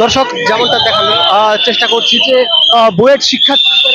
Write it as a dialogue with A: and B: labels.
A: দর্শক যেমনটা দেখানোর চেষ্টা করছি যে বুয়েট শিক্ষার্থীদের